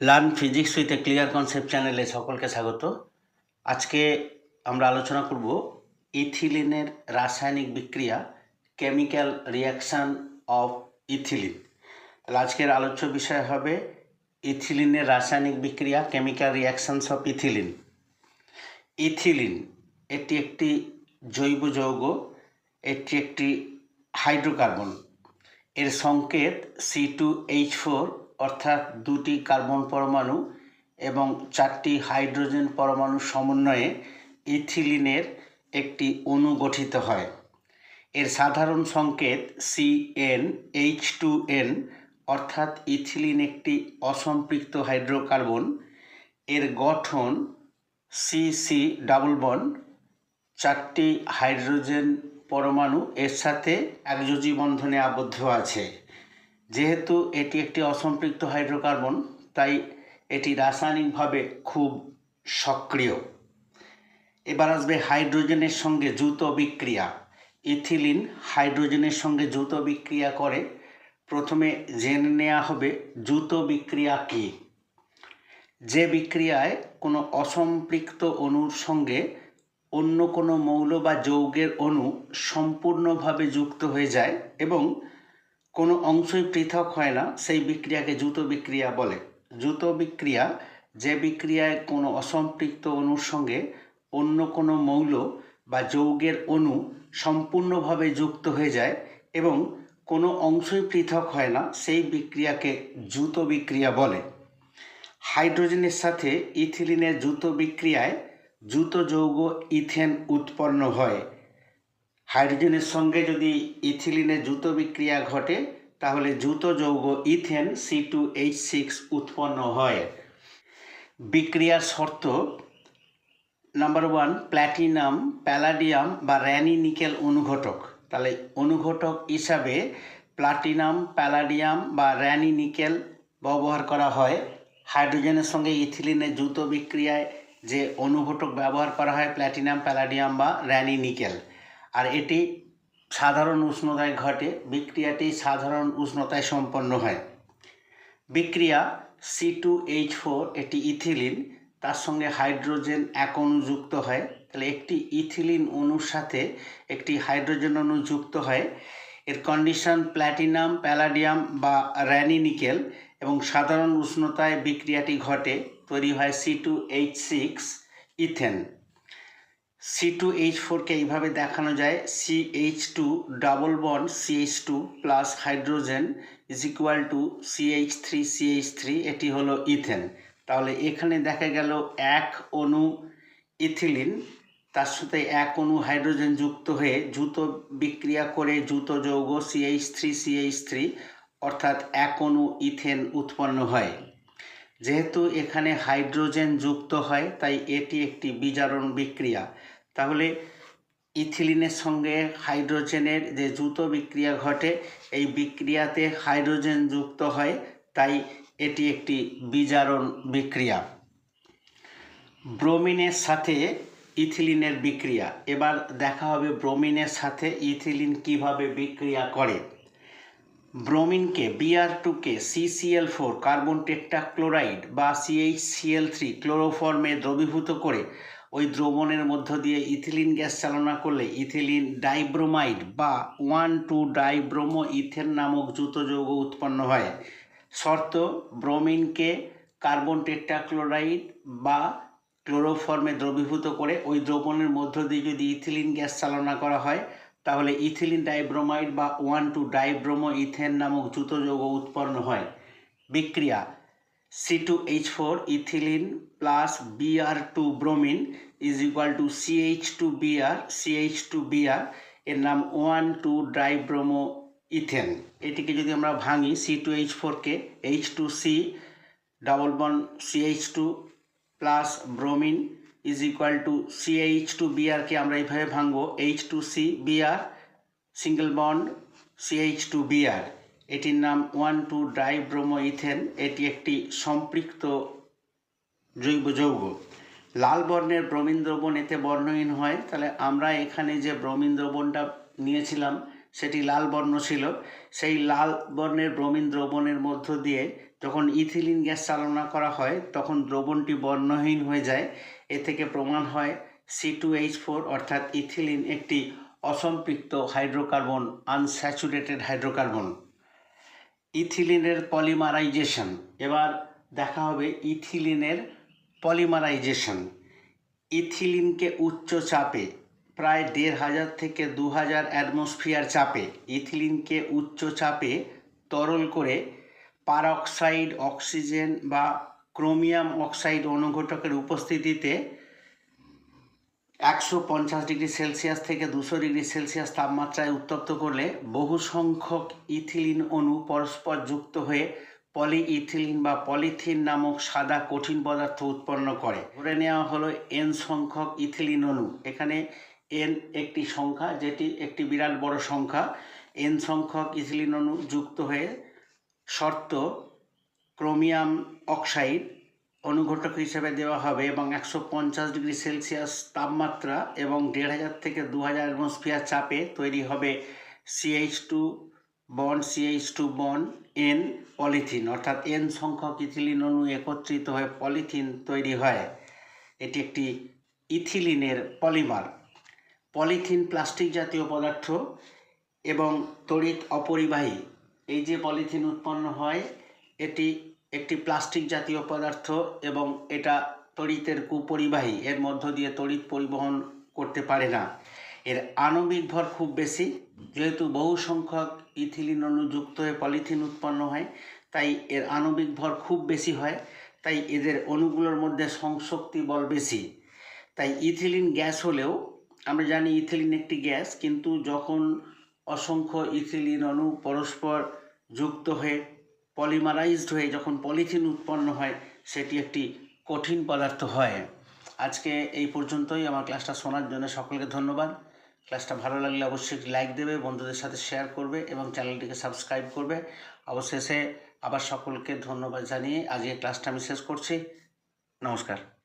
Learn physics with a clear concept চ্যানেলে সকলকে স্বাগত। আজকে আমরা আলোচনা করব ইথিলিনের রাসায়নিক বিক্রিয়া কেমিক্যাল রিয়াকশান অফ ইথিলিন তাহলে আজকের আলোচ্য বিষয় হবে ইথিলিনের রাসায়নিক বিক্রিয়া chemical reactions of ethylene ethylene এটি একটি জৈব যৌগ, এটি একটি হাইড্রোকার্বন এর সংকেত সি টু এইচ ফোর অর্থাৎ দুটি কার্বন পরমাণু এবং চারটি হাইড্রোজেন পরমাণুর সমন্বয়ে ইথিলিনের একটি অণু গঠিত হয়। এর সাধারণ সংকেত C N H two N অর্থাৎ ইথিলিন একটি অসম্পৃক্ত হাইড্রোকার্বন। এর গঠন সি সি ডাবল বন চারটি হাইড্রোজেন পরমাণু এর সাথে একযোজী বন্ধনে আবদ্ধ আছে। যেহেতু এটি একটি অসম্পৃক্ত হাইড্রোকার্বন, তাই এটি রাসায়নিকভাবে খুব সক্রিয়। এবার আসবে হাইড্রোজেনের সঙ্গে দ্রুত বিক্রিয়া। ইথিলিন হাইড্রোজেনের সঙ্গে দ্রুত বিক্রিয়া করে। প্রথমে জেনে নেওয়া হবে দ্রুত বিক্রিয়া কী। যে বিক্রিয়ায় কোনো অসম্পৃক্ত অণুর সঙ্গে অন্য কোনো মৌল বা যৌগের অণু সম্পূর্ণভাবে যুক্ত হয়ে যায় এবং কোনো অংশই পৃথক হয় না, সেই বিক্রিয়াকে দ্রুত বিক্রিয়া বলে। দ্রুত বিক্রিয়া, যে বিক্রিয়ায় কোনো অসম্পৃক্ত অণুর সঙ্গে অন্য কোনো মৌল বা যৌগের অণু সম্পূর্ণভাবে যুক্ত হয়ে যায় এবং কোনো অংশই পৃথক হয় না, সেই বিক্রিয়াকে দ্রুত বিক্রিয়া বলে। হাইড্রোজেনের সাথে ইথিলিনের দ্রুত বিক্রিয়ায় দ্রুত যৌগ ইথেন উৎপন্ন হয়। হাইড্রোজেনের সঙ্গে যদি ইথিলিনের দ্রুত বিক্রিয়া ঘটে, তাহলে দ্রুত যৌগ ethane C two H six উৎপন্ন হয়। বিক্রিয়ার শর্ত নাম্বার ওয়ান প্ল্যাটিনাম প্যালাডিয়াম বা র্যানি নিকেল অনুঘটক। তাহলে অনুঘটক হিসাবে প্লাটিনাম প্যালাডিয়াম বা র্যানি নিকেল ব্যবহার করা হয়। হাইড্রোজেনের সঙ্গে ইথিলিনের দ্রুত বিক্রিয়ায় যে অনুঘটক ব্যবহার করা হয় প্ল্যাটিনাম প্যালাডিয়াম বা র্যানি নিকেল। আর এটি সাধারণ উষ্ণতায় ঘটে, বিক্রিয়াটি সাধারণ উষ্ণতায় সম্পন্ন হয়। বিক্রিয়া সি টু এইচ ফোর এটি ইথিলিন, তার সঙ্গে হাইড্রোজেন এক অনুযুক্ত হয়। তাহলে একটি ইথিলিন অণুর সাথে একটি হাইড্রোজেন অণু যুক্ত হয়। এর কন্ডিশন প্ল্যাটিনাম, প্যালাডিয়াম বা র্যানি নিকেল এবং সাধারণ উষ্ণতায় বিক্রিয়াটি ঘটে, তৈরি হয় C two H six ethane. C two H ফোরকে এইভাবে দেখানো যায়। C H two double bond C H two plus hydrogen is equal to C H three C H three এটি হলো ইথেন তাহলে এখানে দেখা গেল এক অণু ইথিলিন তার সাথে এক অণু হাইড্রোজেন যুক্ত হয়ে দ্রুত বিক্রিয়া করে দ্রুত যৌগ সিএইচ থ্রি সিএইচ থ্রি অর্থাৎ এক অণু ইথেন উৎপন্ন হয়। যেহেতু এখানে হাইড্রোজেন যুক্ত হয়, তাই এটি একটি বিজারণ বিক্রিয়া। তাহলে ইথিলিনের সঙ্গে হাইড্রোজেনের যে দ্রুত বিক্রিয়া ঘটে, এই বিক্রিয়াতে হাইড্রোজেন যুক্ত হয়, তাই এটি একটি বিজারণ বিক্রিয়া। ব্রোমিনের সাথে ইথিলিনের বিক্রিয়া। এবার দেখা হবে ব্রোমিনের সাথে ইথিলিন কীভাবে বিক্রিয়া করে। ব্রোমিনকে বিআর টুকে সিসিএল ফোর, কার্বন টেট্রাক্লোরাইড বা সিএইচসিএল থ্রি ক্লোরোফর্মে দ্রবীভূত করে ওই দ্রবণের মধ্য দিয়ে ইথিলিন গ্যাস চালনা করলে ইথিলিন ডাইব্রোমাইড বা ওয়ান টু ডাইব্রোমো ইথেন নামক দ্রুত যৌগ উৎপন্ন হয়। শর্ত, ব্রোমিনকে কার্বন টেট্রাক্লোরাইড বা ক্লোরোফর্মে দ্রবীভূত করে ওই দ্রবণের মধ্য দিয়ে যদি ইথিলিন গ্যাস চালনা করা হয়, তাহলে ইথিলিন ডাইব্রোমাইড বা ওয়ান টু ডাইব্রোমো ইথেন নামক দ্রুত যৌগ উৎপন্ন হয়। বিক্রিয়া C two H four ethylene plus BR two bromine is equal to CH two BR CH two BR এর নাম ওয়ান টু ডাইব্রোমো ইথেন এটিকে যদি আমরা ভাঙি সি টু এইচ ফোরকে H two C double bond CH two plus bromine is equal to CH two বিআরকে আমরা এইভাবে ভাঙবো H two C BR single bond CH two BR এটির নাম ওয়ান টু ডাইব্রোমো ইথেন এটি একটি সম্পৃক্ত জৈব যৌগ। লাল বর্ণের ব্রোমিন দ্রবণ এতে বর্ণহীন হয়। তাহলে আমরা এখানে যে ব্রোমিন দ্রবণটা নিয়েছিলাম, সেটি লাল বর্ণ ছিল। সেই লাল বর্ণের ব্রোমিন দ্রবণের মধ্য দিয়ে যখন ইথিলিন গ্যাস চালনা করা হয়, তখন দ্রবণটি বর্ণহীন হয়ে যায়। এ থেকে প্রমাণ হয় সি টু এইচ ফোর, অর্থাৎ ইথিলিন একটি অসম্পৃক্ত হাইড্রোকার্বন, আনস্যাচুরেটেড হাইড্রোকার্বন। ইথিলিনের পলিমারাইজেশন। এবার দেখা হবে ইথিলিনের পলিমারাইজেশন। ইথিলিনকে উচ্চ চাপে, প্রায় দেড় হাজার থেকে দু হাজার অ্যাটমসফিয়ার চাপে, ইথিলিনকে উচ্চ চাপে তরল করে পারঅক্সাইড অক্সিজেন বা ক্রোমিয়াম অক্সাইড অনুঘটকের উপস্থিতিতে একশো পঞ্চাশ ডিগ্রি সেলসিয়াস থেকে দুশো ডিগ্রি সেলসিয়াস তাপমাত্রায় উত্তপ্ত করলে বহু সংখ্যক ইথিলিন অণু পরস্পর যুক্ত হয়ে পলিইথিলিন বা পলিথিন নামক সাদা কঠিন পদার্থ উৎপন্ন করে। ধরে নেওয়া হলো এন সংখ্যক ইথিলিন অণু। এখানে এন একটি সংখ্যা, যেটি একটি বিরাট বড় সংখ্যা। এন সংখ্যক ইথিলিন অণু যুক্ত হয়ে শর্ত ক্রোমিয়াম অক্সাইড অনুঘটক হিসেবে দেওয়া হবে এবং একশো পঞ্চাশ ডিগ্রি সেলসিয়াস তাপমাত্রা এবং দেড় হাজার থেকে দু হাজার অ্যাটমসফিয়ার চাপে তৈরি হবে CH two bond CH two bond N polythene অর্থাৎ এন সংখ্যক ইথিলিন অণু একত্রিত হয়ে পলিথিন তৈরি হয়। এটি একটি ইথিলিনের পলিমার পলিথিন প্লাস্টিক জাতীয় পদার্থ এবং তড়িৎ অপরিবাহী। এই যে পলিথিন উৎপন্ন হয়, এটি একটি প্লাস্টিক জাতীয় পদার্থ এবং এটা তড়িতের কুপরিবাহী। এর মধ্য দিয়ে তড়িৎ পরিবহন করতে পারে না। এর আণবিক ভর খুব বেশি। যেহেতু বহু সংখ্যক ইথিলিন অণু যুক্ত হয়ে পলিথিন উৎপন্ন হয়, তাই এর আণবিক ভর খুব বেশি হয়। তাই এদের অণুগুলোর মধ্যে সংশক্তি বল বেশি। তাই ইথিলিন গ্যাস হলেও, আমরা জানি ইথিলিন একটি গ্যাস, কিন্তু যখন অসংখ্য ইথিলিন অণু পরস্পর যুক্ত হয়ে পলিমারাইজড হয়ে যখন পলিথিন উৎপন্ন হয়, সেটি একটি কঠিন পদার্থ হয়। আজকে এই পর্যন্তই। আমার ক্লাসটা শোনার জন্য সকলকে ধন্যবাদ। ক্লাসটা ভালো লাগলে অবশ্যই লাইক দেবে, বন্ধুদের সাথে শেয়ার করবে এবং চ্যানেলটিকে সাবস্ক্রাইব করবে। অবশেষে আবার সকলকে ধন্যবাদ জানিয়ে আজকে ক্লাসটা আমি শেষ করছি। নমস্কার।